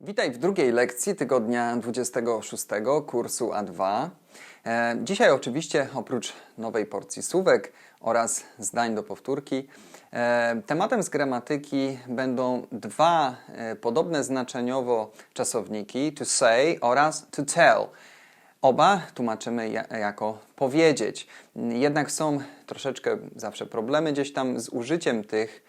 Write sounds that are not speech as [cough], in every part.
Witaj w drugiej lekcji tygodnia 26 kursu A2. E, Dzisiaj oczywiście oprócz nowej porcji słówek oraz zdań do powtórki, e, tematem z gramatyki będą dwa e, podobne znaczeniowo czasowniki to say oraz to tell. Oba tłumaczymy ja- jako powiedzieć. Jednak są troszeczkę zawsze problemy gdzieś tam z użyciem tych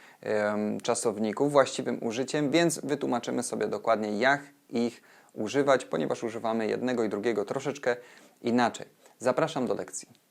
czasowników, właściwym użyciem, więc wytłumaczymy sobie dokładnie, jak ich używać, ponieważ używamy jednego i drugiego troszeczkę inaczej. Zapraszam do lekcji.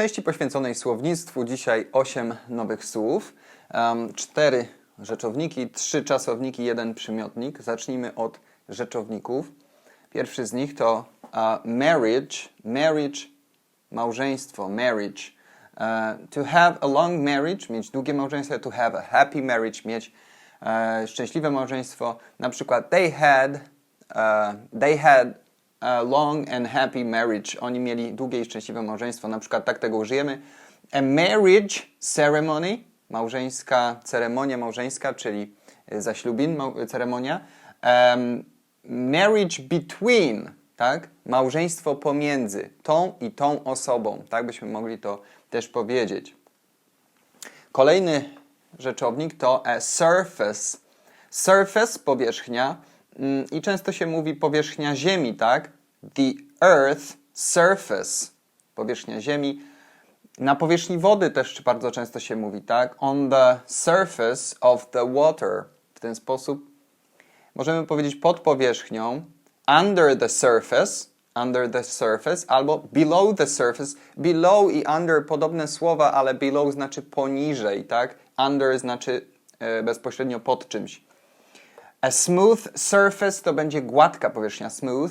Części poświęconej słownictwu dzisiaj 8 nowych słów, um, 4 rzeczowniki, 3 czasowniki, jeden przymiotnik. Zacznijmy od rzeczowników. Pierwszy z nich to uh, marriage, marriage, małżeństwo, marriage. Uh, to have a long marriage, mieć długie małżeństwo, to have a happy marriage, mieć e, szczęśliwe małżeństwo. Na przykład they had, they had long and happy marriage. Oni mieli długie i szczęśliwe małżeństwo. Na przykład tak tego użyjemy. A marriage ceremony, małżeńska ceremonia małżeńska, czyli e, zaślubin, mał- ceremonia. Em, marriage between, tak? Małżeństwo pomiędzy tą i tą osobą. Tak byśmy mogli to też powiedzieć. Kolejny rzeczownik to a surface. Surface, powierzchnia. mm, I często się mówi powierzchnia Ziemi, tak? The earth surface. Powierzchnia Ziemi. Na powierzchni wody też bardzo często się mówi, tak? On the surface of the water. W ten sposób możemy powiedzieć pod powierzchnią, under the surface, under the surface, albo below the surface. Below i under podobne słowa, ale below znaczy poniżej, tak? Under znaczy e, bezpośrednio pod czymś. A smooth surface to będzie gładka powierzchnia, smooth.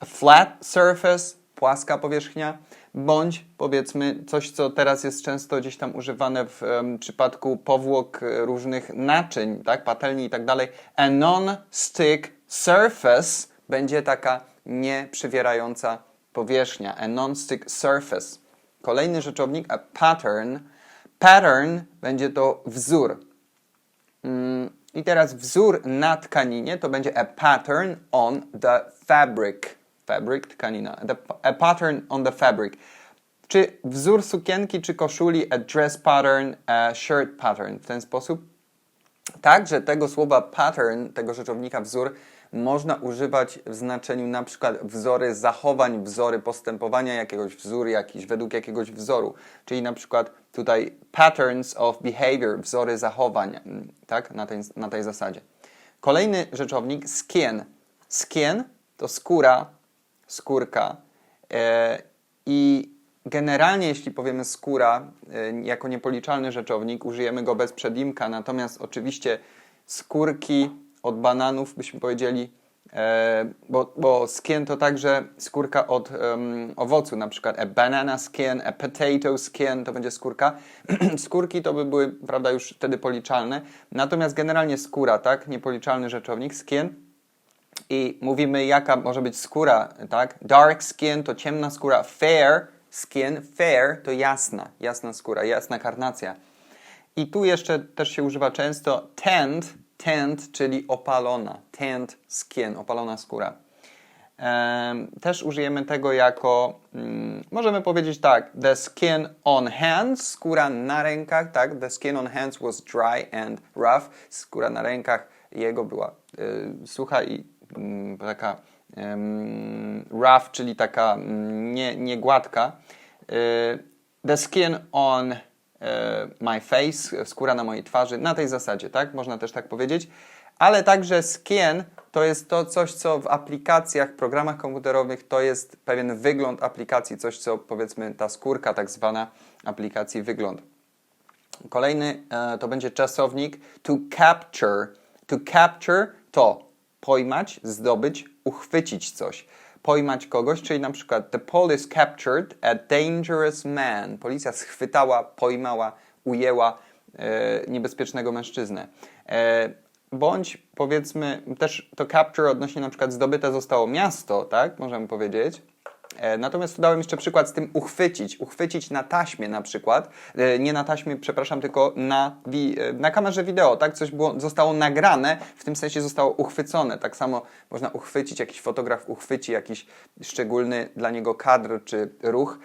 A flat surface, płaska powierzchnia, bądź powiedzmy coś, co teraz jest często gdzieś tam używane w em, przypadku powłok e, różnych naczyń, tak, patelni i tak dalej. A non-stick surface będzie taka nieprzywierająca powierzchnia. A non-stick surface. Kolejny rzeczownik, a pattern. Pattern będzie to wzór. Mm, I teraz wzór na tkaninie to będzie a pattern on the fabric. Fabric, tkanina. A pattern on the fabric. Czy wzór sukienki, czy koszuli, a dress pattern, a shirt pattern. W ten sposób. Także tego słowa pattern, tego rzeczownika wzór, można używać w znaczeniu na przykład wzory zachowań, wzory postępowania jakiegoś, wzór jakiś, według jakiegoś wzoru. Czyli na przykład tutaj patterns of behavior, wzory zachowań, mm, tak, na tej, na tej zasadzie. Kolejny rzeczownik skin. Skin to skóra, skórka. E, i generalnie jeśli powiemy skóra e, jako niepoliczalny rzeczownik, użyjemy go bez przedimka, natomiast oczywiście skórki od bananów byśmy powiedzieli, e, bo, bo skin to także skórka od em, owocu, na przykład a banana skin, a potato skin to będzie skórka. [clears throat] Skórki to by były, prawda, już wtedy policzalne, natomiast generalnie skóra, tak, niepoliczalny rzeczownik, skin i mówimy, jaka może być skóra, tak? Dark skin to ciemna skóra, fair skin, fair to jasna, jasna skóra, jasna karnacja. I tu jeszcze też się używa często tanned, tanned, czyli opalona, tanned skin, opalona skóra. Em, też użyjemy tego jako, mm, możemy powiedzieć tak, the skin on hands, skóra na rękach, tak, the skin on hands was dry and rough, skóra na rękach jego była y, sucha i taka em, rough, czyli taka mm, nie, nie gładka. Y, the skin on y, my face, skóra na mojej twarzy, na tej zasadzie, tak, można też tak powiedzieć. Ale także skin to jest to coś, co w aplikacjach, programach komputerowych to jest pewien wygląd aplikacji, coś, co powiedzmy ta skórka tak zwana aplikacji wygląd. Kolejny e, to będzie czasownik to capture. To capture to pojmać, zdobyć, uchwycić coś. Pojmać kogoś, czyli na przykład the police captured a dangerous man. Policja schwytała, pojmała, ujęła e, niebezpiecznego mężczyznę. E, bądź powiedzmy też to capture odnośnie na przykład zdobyte zostało miasto, tak? Możemy powiedzieć. E, Natomiast dałem jeszcze przykład z tym uchwycić. Uchwycić na taśmie na przykład. E, Nie na taśmie, przepraszam, tylko na, wi- e, na kamerze wideo, tak? Coś było, zostało nagrane, w tym sensie zostało uchwycone. Tak samo można uchwycić, jakiś fotograf uchwyci jakiś szczególny dla niego kadr czy ruch.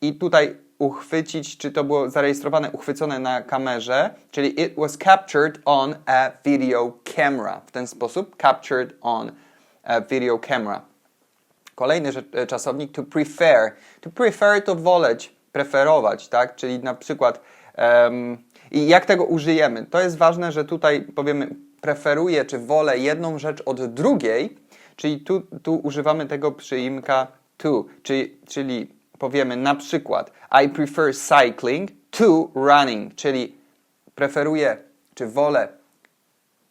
I tutaj uchwycić, czy to było zarejestrowane, uchwycone na kamerze, czyli it was captured on a video camera. W ten sposób captured on a video camera. Kolejny e, czasownik to prefer. To prefer to woleć, preferować, tak? Czyli na przykład em, i jak tego użyjemy? To jest ważne, że tutaj powiemy preferuję czy wolę jedną rzecz od drugiej, czyli tu, tu używamy tego przyimka to, czyli, czyli powiemy na przykład I prefer cycling to running, czyli preferuję czy wolę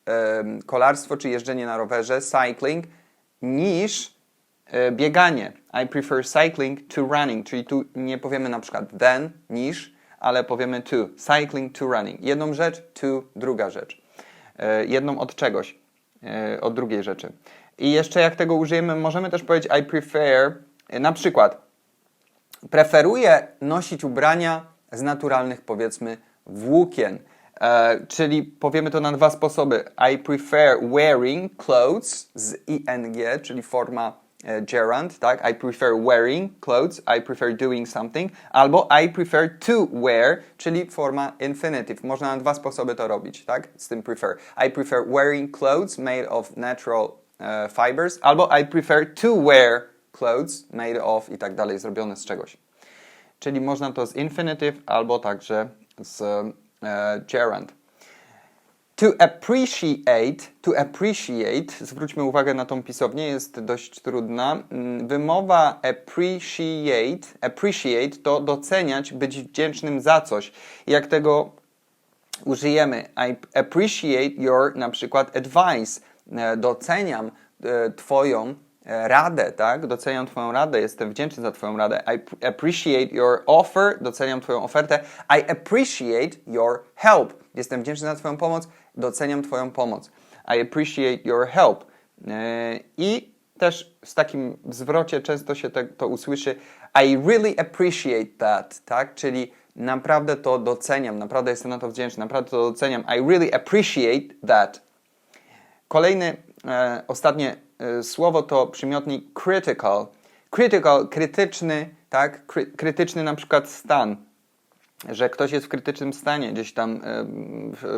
em, kolarstwo czy jeżdżenie na rowerze, cycling, niż bieganie. I prefer cycling to running, czyli tu nie powiemy na przykład than, niż, ale powiemy to. Cycling to running. Jedną rzecz, to druga rzecz. E, Jedną od czegoś, e, od drugiej rzeczy. I jeszcze jak tego użyjemy, możemy też powiedzieć I prefer, e, na przykład preferuję nosić ubrania z naturalnych, powiedzmy, włókien. E, czyli powiemy to na dwa sposoby. I prefer wearing clothes z ing, czyli forma e, gerund, tak? I prefer wearing clothes, I prefer doing something, albo I prefer to wear, czyli forma infinitive. Można na dwa sposoby to robić, tak? Z tym prefer. I prefer wearing clothes made of natural e, fibers, albo I prefer to wear clothes made of i tak dalej, zrobione z czegoś. Czyli można to z infinitive albo także z e, gerund. To appreciate, to appreciate, zwróćmy uwagę na tą pisownię, jest dość trudna. Mm, Wymowa appreciate, appreciate to doceniać, być wdzięcznym za coś. Jak tego użyjemy? I appreciate your na przykład advice. E, Doceniam e, Twoją e, radę, tak? Doceniam Twoją radę, jestem wdzięczny za Twoją radę. I appreciate your offer, doceniam Twoją ofertę. I appreciate your help. Jestem wdzięczny za Twoją pomoc, doceniam Twoją pomoc. I appreciate your help. E, I też w takim zwrocie często się to usłyszy I really appreciate that, tak? Czyli naprawdę to doceniam, naprawdę jestem na to wdzięczny, naprawdę to doceniam. I really appreciate that. Kolejny, e, ostatnie e, słowo to przymiotnik critical. Critical, krytyczny, tak? Kry, krytyczny na przykład stan. Że ktoś jest w krytycznym stanie, gdzieś tam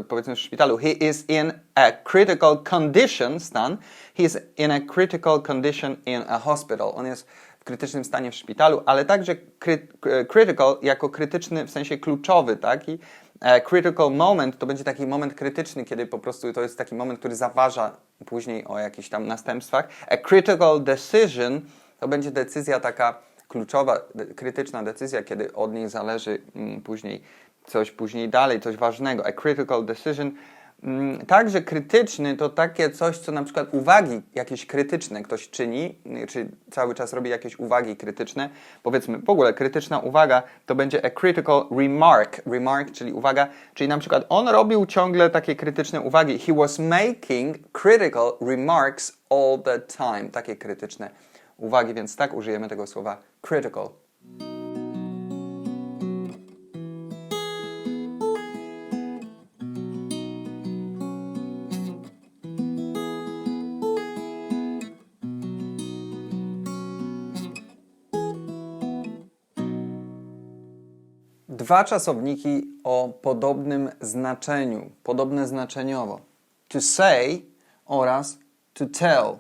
powiedzmy w szpitalu. He is in a critical condition, stan. He is in a critical condition in a hospital. On jest w krytycznym stanie w szpitalu, ale także cry, critical jako krytyczny w sensie kluczowy, tak? I e, critical moment to będzie taki moment krytyczny, kiedy po prostu to jest taki moment, który zaważa później o jakichś tam następstwach. A critical decision to będzie decyzja taka kluczowa, krytyczna decyzja, kiedy od niej zależy mm, później coś później dalej, coś ważnego. A critical decision. Mm, Także krytyczny to takie coś, co na przykład uwagi jakieś krytyczne ktoś czyni, y, czy cały czas robi jakieś uwagi krytyczne. Powiedzmy, w ogóle krytyczna uwaga to będzie a critical remark. Remark, czyli uwaga, czyli na przykład on robił ciągle takie krytyczne uwagi. He was making critical remarks all the time. Takie krytyczne uwagi, więc tak użyjemy tego słowa critical. Dwa czasowniki o podobnym znaczeniu, podobne znaczeniowo. To say oraz to tell.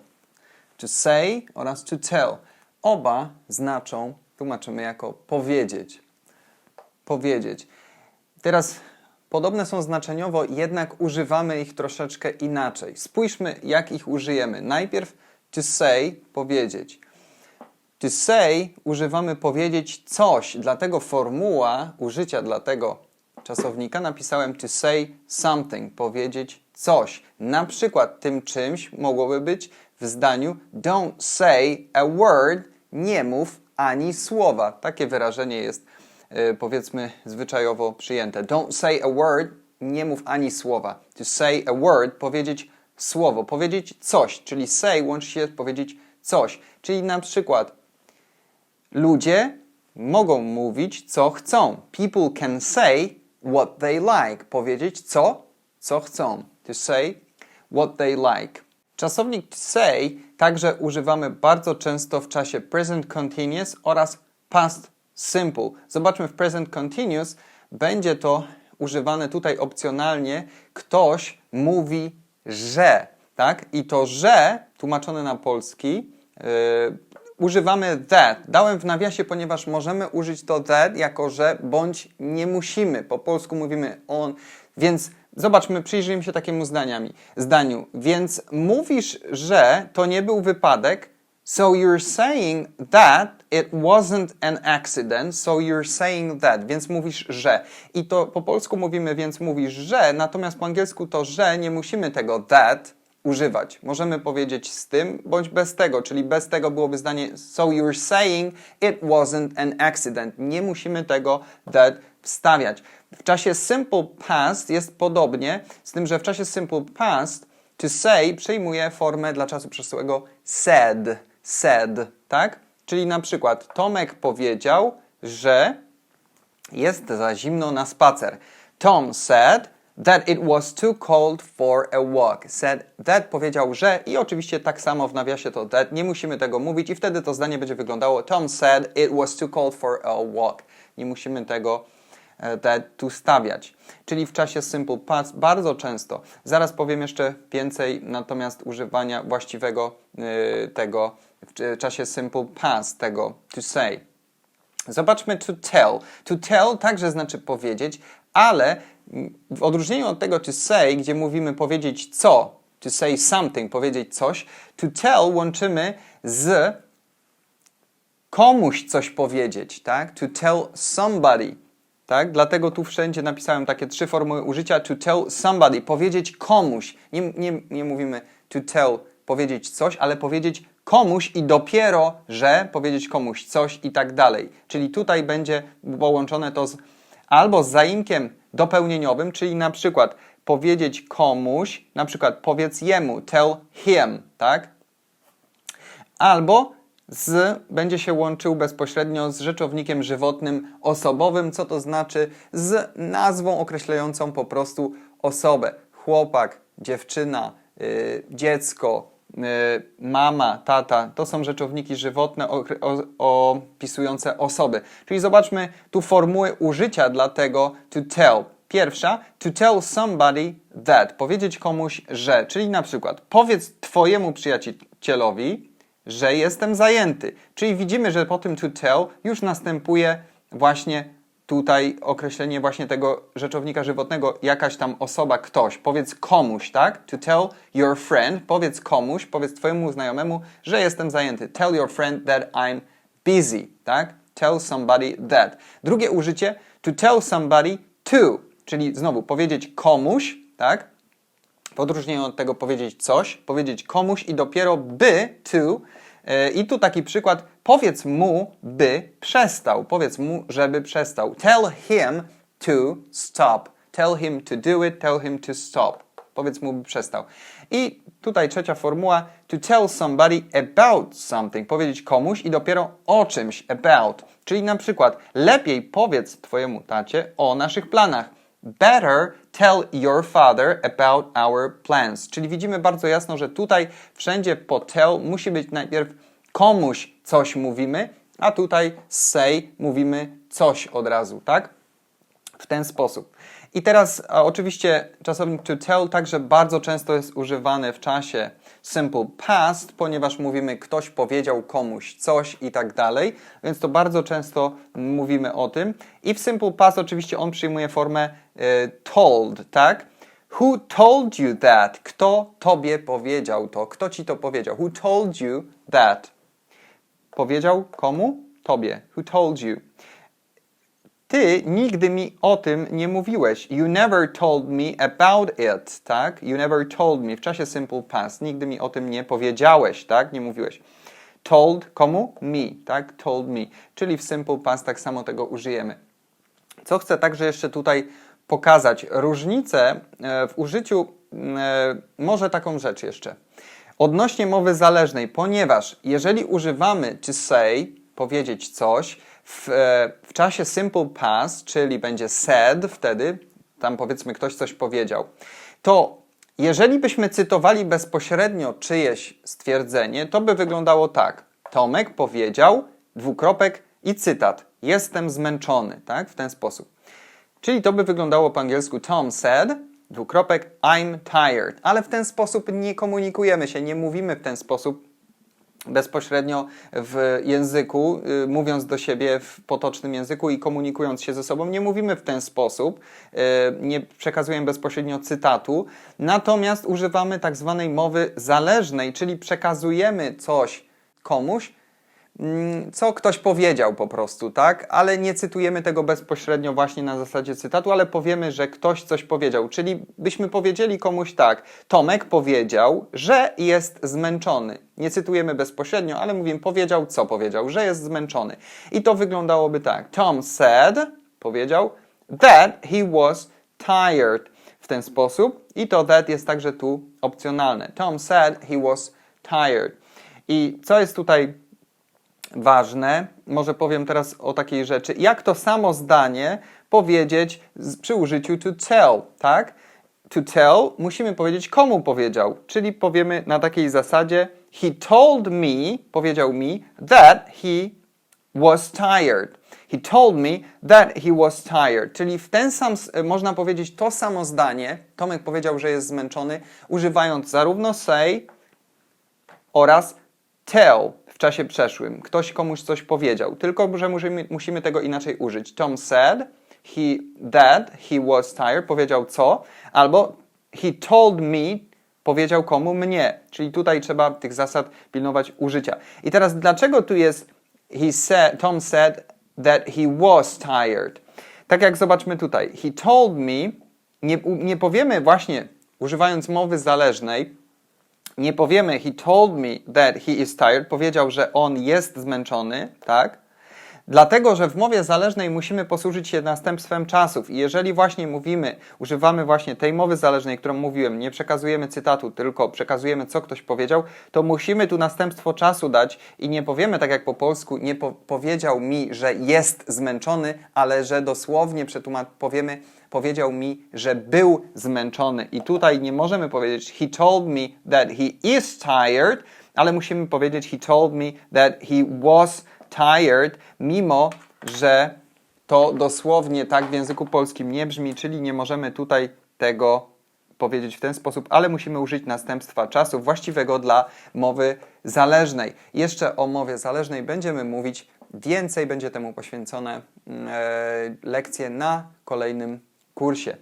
To say oraz to tell. Oba znaczą, tłumaczymy jako powiedzieć. Powiedzieć. Teraz podobne są znaczeniowo, jednak używamy ich troszeczkę inaczej. Spójrzmy, jak ich użyjemy. Najpierw to say, powiedzieć. To say używamy powiedzieć coś, dlatego formuła użycia dla tego czasownika napisałem to say something, powiedzieć coś. Na przykład tym czymś mogłoby być w zdaniu don't say a word, nie mów ani słowa. Takie wyrażenie jest e, powiedzmy zwyczajowo przyjęte. Don't say a word, nie mów ani słowa. To say a word, powiedzieć słowo, powiedzieć coś, czyli say łączy się z powiedzieć coś. Czyli na przykład ludzie mogą mówić co chcą. People can say what they like. Powiedzieć co? Co chcą. To say what they like. Czasownik say także używamy bardzo często w czasie present continuous oraz past simple. Zobaczmy w present continuous będzie to używane tutaj opcjonalnie. Ktoś mówi, że, tak? I to że tłumaczone na polski yy, używamy that. Dałem w nawiasie, ponieważ możemy użyć to that jako że bądź nie musimy. Po polsku mówimy on, więc zobaczmy, przyjrzyjmy się takiemu zdaniami, zdaniu. Więc mówisz, że to nie był wypadek, so you're saying that it wasn't an accident, so you're saying that, więc mówisz, że. I to po polsku mówimy, więc mówisz, że, natomiast po angielsku to, że nie musimy tego that używać. Możemy powiedzieć z tym bądź bez tego, czyli bez tego byłoby zdanie so you're saying it wasn't an accident. Nie musimy tego that wstawiać. W czasie simple past jest podobnie, z tym, że w czasie simple past to say przyjmuje formę dla czasu przeszłego said, said, tak? Czyli na przykład Tomek powiedział, że jest za zimno na spacer. Tom said that it was too cold for a walk. Said that powiedział, że i oczywiście tak samo w nawiasie to that. Nie musimy tego mówić i wtedy to zdanie będzie wyglądało Tom said it was too cold for a walk. Nie musimy tego e, that tu stawiać. Czyli w czasie simple past bardzo często. Zaraz powiem jeszcze więcej natomiast używania właściwego y, tego w czasie simple past tego to say. Zobaczmy to tell. To tell także znaczy powiedzieć, ale w odróżnieniu od tego to say, gdzie mówimy powiedzieć co, to say something, powiedzieć coś, to tell łączymy z komuś coś powiedzieć, tak? To tell somebody, tak? Dlatego tu wszędzie napisałem takie trzy formuły użycia to tell somebody, powiedzieć komuś. Nie, nie, nie mówimy to tell, powiedzieć coś, ale powiedzieć komuś i dopiero, że powiedzieć komuś coś i tak dalej. Czyli tutaj będzie połączone to z albo z zaimkiem dopełnieniowym, czyli na przykład powiedzieć komuś, na przykład powiedz jemu, tell him, tak? Albo z, będzie się łączył bezpośrednio z rzeczownikiem żywotnym osobowym, co to znaczy z nazwą określającą po prostu osobę. Chłopak, dziewczyna, yy, dziecko, yy, mama, tata, to są rzeczowniki żywotne opisujące osoby. Czyli zobaczmy tu formuły użycia dla tego to tell. Pierwsza, to tell somebody that, powiedzieć komuś, że, czyli na przykład powiedz twojemu przyjacielowi, że jestem zajęty. Czyli widzimy, że po tym to tell już następuje właśnie tutaj określenie właśnie tego rzeczownika żywotnego, jakaś tam osoba, ktoś. Powiedz komuś, tak? To tell your friend, powiedz komuś, powiedz twojemu znajomemu, że jestem zajęty. Tell your friend that I'm busy, tak? Tell somebody that. Drugie użycie, to tell somebody to, czyli znowu powiedzieć komuś, tak? W odróżnieniu od tego powiedzieć coś, powiedzieć komuś i dopiero by, to. Yy, I tu taki przykład, powiedz mu, by przestał. Powiedz mu, żeby przestał. Tell him to stop. Tell him to do it, tell him to stop. Powiedz mu, by przestał. I tutaj trzecia formuła, to tell somebody about something. Powiedzieć komuś i dopiero o czymś, about. Czyli na przykład, lepiej powiedz twojemu tacie o naszych planach. Better tell your father about our plans. Czyli widzimy bardzo jasno, że tutaj wszędzie po tell musi być najpierw komuś coś mówimy, a tutaj say mówimy coś od razu, tak? W ten sposób. I teraz oczywiście czasownik to tell także bardzo często jest używany w czasie simple past, ponieważ mówimy ktoś powiedział komuś coś i tak dalej, więc to bardzo często mówimy o tym. I w simple past oczywiście on przyjmuje formę told, tak? Who told you that? Kto tobie powiedział to? Kto ci to powiedział? Who told you that? Powiedział komu? Tobie. Who told you? ty nigdy mi o tym nie mówiłeś. You never told me about it, tak? You never told me w czasie simple past. Nigdy mi o tym nie powiedziałeś, tak? Nie mówiłeś. Told komu? Me, tak? Told me. Czyli w simple past tak samo tego użyjemy. Co chcę także jeszcze tutaj pokazać? Różnicę e, w użyciu, e, może taką rzecz jeszcze. Odnośnie mowy zależnej, ponieważ jeżeli używamy to say, powiedzieć coś, w, e, w czasie simple past, czyli będzie said wtedy, tam powiedzmy ktoś coś powiedział, to jeżeli byśmy cytowali bezpośrednio czyjeś stwierdzenie, to by wyglądało tak. Tomek powiedział, dwukropek i cytat. Jestem zmęczony, tak? W ten sposób. Czyli to by wyglądało po angielsku Tom said, dwukropek, I'm tired. Ale w ten sposób nie komunikujemy się, nie mówimy w ten sposób bezpośrednio w języku, y, mówiąc do siebie w potocznym języku i komunikując się ze sobą. Nie mówimy w ten sposób, y, nie przekazujemy bezpośrednio cytatu, natomiast używamy tak zwanej mowy zależnej, czyli przekazujemy coś komuś, co ktoś powiedział po prostu, tak? Ale nie cytujemy tego bezpośrednio właśnie na zasadzie cytatu, ale powiemy, że ktoś coś powiedział. Czyli byśmy powiedzieli komuś tak, Tomek powiedział, że jest zmęczony. Nie cytujemy bezpośrednio, ale mówimy, powiedział, co powiedział, że jest zmęczony. I to wyglądałoby tak. Tom said, powiedział, that he was tired. W ten sposób. I to that jest także tu opcjonalne. Tom said he was tired. I co jest tutaj ważne, może powiem teraz o takiej rzeczy, jak to samo zdanie powiedzieć przy użyciu to tell, tak? To tell musimy powiedzieć komu powiedział, czyli powiemy na takiej zasadzie he told me, powiedział mi, that he was tired. He told me that he was tired. Czyli w ten sam, s- można powiedzieć to samo zdanie, Tomek powiedział, że jest zmęczony, używając zarówno say, oraz tell czasie przeszłym. Ktoś komuś coś powiedział, tylko że musimy, musimy tego inaczej użyć. Tom said he that he was tired, powiedział co, albo he told me, powiedział komu mnie. Czyli tutaj trzeba tych zasad pilnować użycia. I teraz dlaczego tu jest he said, Tom said that he was tired? Tak jak zobaczmy tutaj. He told me, nie, nie powiemy właśnie, używając mowy zależnej, nie powiemy he told me that he is tired, powiedział, że on jest zmęczony, tak? Dlatego, że w mowie zależnej musimy posłużyć się następstwem czasów i jeżeli właśnie mówimy, używamy właśnie tej mowy zależnej, którą mówiłem, nie przekazujemy cytatu, tylko przekazujemy, co ktoś powiedział, to musimy tu następstwo czasu dać i nie powiemy tak jak po polsku, nie po powiedział mi, że jest zmęczony, ale że dosłownie powiemy, powiedział mi, że był zmęczony. I tutaj nie możemy powiedzieć he told me that he is tired, ale musimy powiedzieć he told me that he was tired, mimo że to dosłownie tak w języku polskim nie brzmi, czyli nie możemy tutaj tego powiedzieć w ten sposób, ale musimy użyć następstwa czasu właściwego dla mowy zależnej. Jeszcze o mowie zależnej będziemy mówić więcej, będzie temu poświęcone mm, e, lekcje na kolejnym kursie.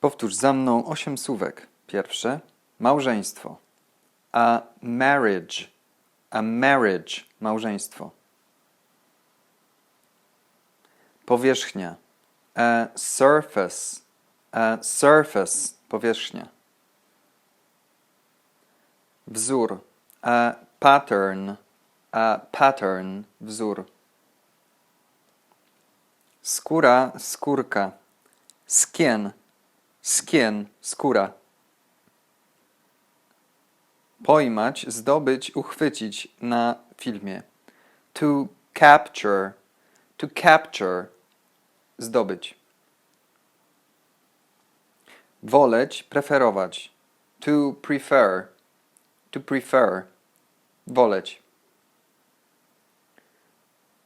Powtórz za mną osiem słówek. Pierwsze małżeństwo. A marriage. A marriage. Małżeństwo. Powierzchnia. A surface. A surface. Powierzchnia. Wzór. A pattern. A pattern. Wzór. Skóra, skórka. Skin. Skin, skóra. Pojmać, zdobyć, uchwycić na filmie. To capture. To capture. Zdobyć. Woleć, preferować. To prefer. To prefer. Woleć.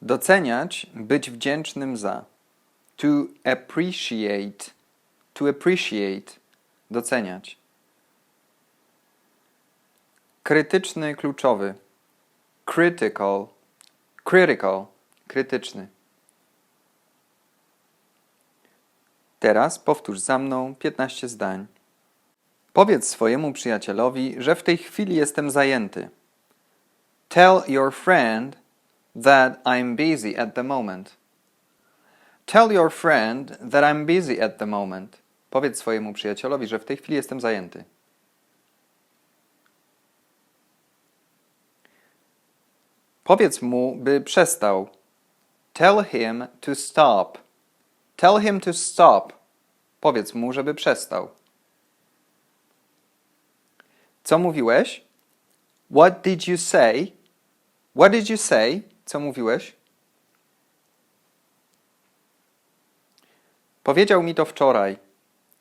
Doceniać, być wdzięcznym za. To appreciate. To appreciate. Doceniać. Krytyczny, kluczowy. Critical. Critical. Krytyczny. Teraz powtórz za mną 15 zdań. Powiedz swojemu przyjacielowi, że w tej chwili jestem zajęty. Tell your friend that I'm busy at the moment. Tell your friend that I'm busy at the moment. Powiedz swojemu przyjacielowi, że w tej chwili jestem zajęty. Powiedz mu, by przestał. Tell him to stop. Tell him to stop. Powiedz mu, żeby przestał. Co mówiłeś? What did you say? What did you say? Co mówiłeś? Powiedział mi to wczoraj.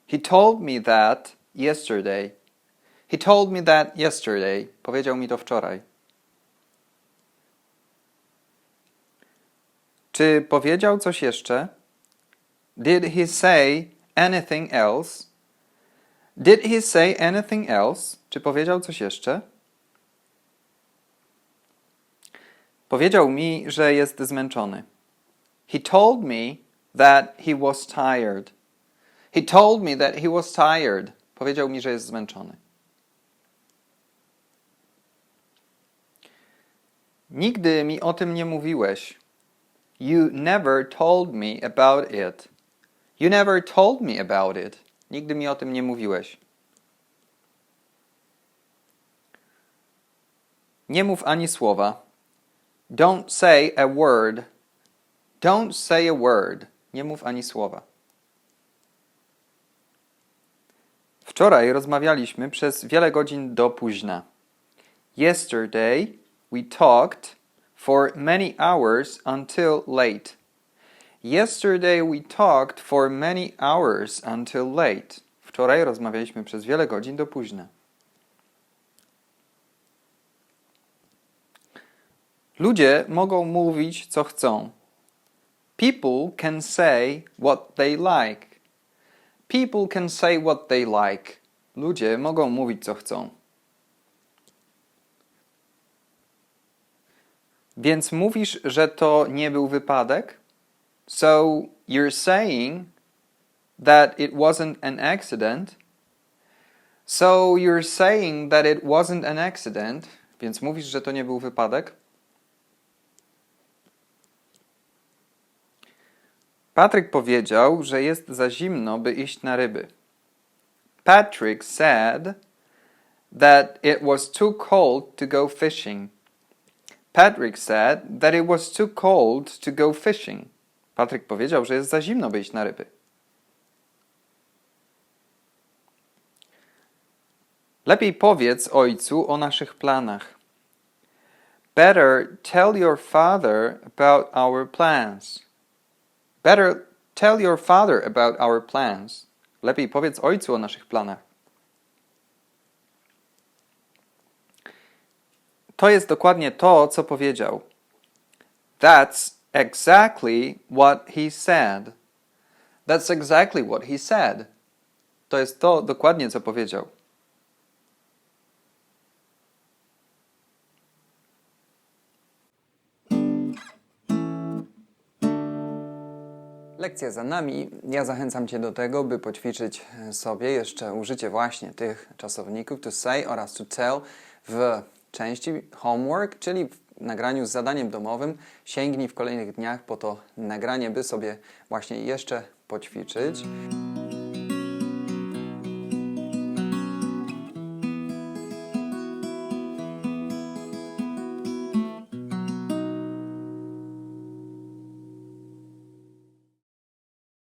He told me that yesterday. He told me that yesterday. Powiedział mi to wczoraj. Czy powiedział coś jeszcze? Did he say anything else? Did he say anything else? Czy powiedział coś jeszcze? Powiedział mi, że jest zmęczony. He told me that he was tired. He told me that he was tired. Powiedział mi, że jest zmęczony. Nigdy mi o tym nie mówiłeś. You never told me about it. You never told me about it. Nigdy mi o tym nie mówiłeś. Nie mów ani słowa. Don't say a word. Don't say a word. Nie mów ani słowa. Wczoraj rozmawialiśmy przez wiele godzin do późna. Yesterday we talked for many hours until late. Yesterday we talked for many hours until late. Wczoraj rozmawialiśmy przez wiele godzin do późna. Ludzie mogą mówić co chcą. People can say what they like. People can say what they like. Ludzie mogą mówić co chcą. Więc mówisz, że to nie był wypadek? So you're saying that it wasn't an accident? So you're saying that it wasn't an accident? Więc mówisz, że to nie był wypadek? Patryk powiedział, że jest za zimno, by iść na ryby. Patrick said that it was too cold to go fishing. Patrick said that it was too cold to go fishing. Patryk powiedział, że jest za zimno, by iść na ryby. Lepiej powiedz ojcu o naszych planach. Better tell your father about our plans. Better tell your father about our plans. Lepiej powiedz ojcu o naszych planach. To jest dokładnie to, co powiedział. That's exactly what he said. That's exactly what he said. To jest to dokładnie, co powiedział. Lekcja za nami. Ja zachęcam Cię do tego, by poćwiczyć sobie jeszcze użycie właśnie tych czasowników to say oraz to tell w części homework, czyli w nagraniu z zadaniem domowym. Sięgnij w kolejnych dniach po to nagranie, by sobie właśnie jeszcze poćwiczyć.